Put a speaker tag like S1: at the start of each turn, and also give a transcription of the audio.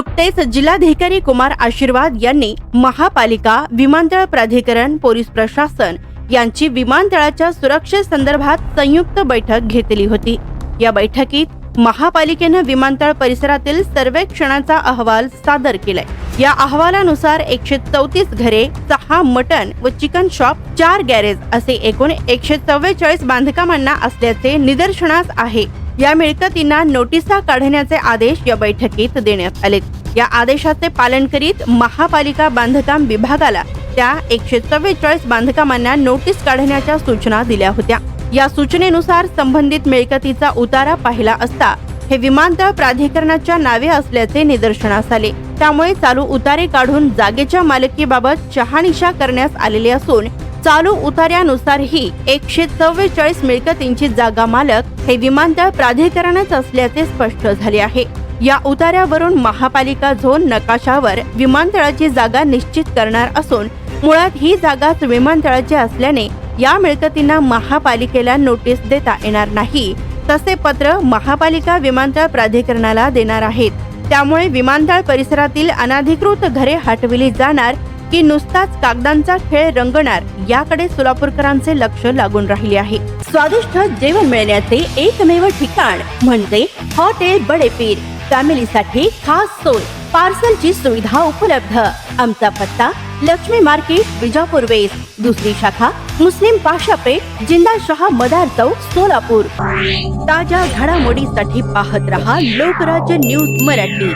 S1: नुकतेच जिल्हाधिकारी कुमार आशीर्वाद यांनी महापालिका विमानतळ प्राधिकरण पोलीस प्रशासन यांची विमानतळाच्या सुरक्षेसंदर्भात संयुक्त बैठक घेतली होती. या बैठकीत महापालिकेनं विमानतळ परिसरातील सर्वेक्षणाचा अहवाल सादर केलाय. या अहवालानुसार एकशे चौतीस घरे सहा मटन व चिकन शॉप चार गॅरेज असे एकूण एकशे चव्वेचाळीस बांधकामांना असल्याचे निदर्शनास आहे. या मिळकतींना नोटिसा काढण्याचे आदेश या बैठकीत देण्यात आले. या आदेशाचे पालन करीत महापालिका बांधकाम विभागाला त्या एकशे चव्वेचाळीस बांधकामांना नोटीस काढण्याच्या सूचना दिल्या होत्या. या सूचनेनुसार संबंधित मिळकतीचा उतारा पाहिला असता हे विमानतळ प्राधिकरणाच्या नावे असल्याचे निदर्शनास आले. त्यामुळे चालू उतारे काढून जागेच्या मालकीबाबत शहानिशा करण्यास आलेले असून चालू उतार्यानुसारही एकशे चव्वेचाळीस मिळकतींची जागा मालक हे विमानतळ प्राधिकरणच असल्याचे स्पष्ट झाले आहे. या उतार्यावरून महापालिका झोन नकाशावर विमानतळाची जागा निश्चित करणार असून मुळात ही जागाच विमानतळाची असल्याने या मिळकतींना महापालिकेला नोटीस देता येणार नाही. तसे पत्र महापालिका विमानतळ प्राधिकरणाला देणार आहेत. त्यामुळे विमानतळ परिसरातील अनाधिकृत घरे हटविली जाणार की नुसताच कागदांचा खेळ रंगणार याकडे सोलापूरकरांचे लक्ष लागून राहिले आहे. स्वादिष्ट जेवण मिळण्याचे एकमेव ठिकाण म्हणजे हॉटेल बडेपीर. फॅमिलीसाठी खास सोय पार्सलची सुविधा उपलब्ध. आमचा पत्ता लक्ष्मी मार्केट विजापूर वेस्ट. दुसरी शाखा मुस्लिम पाशापेठ जिंदाशहा मदार चौक सोलापूर. ताज्या घडामोडीसाठी पाहत रहा लोकराज्य न्यूज मराठी.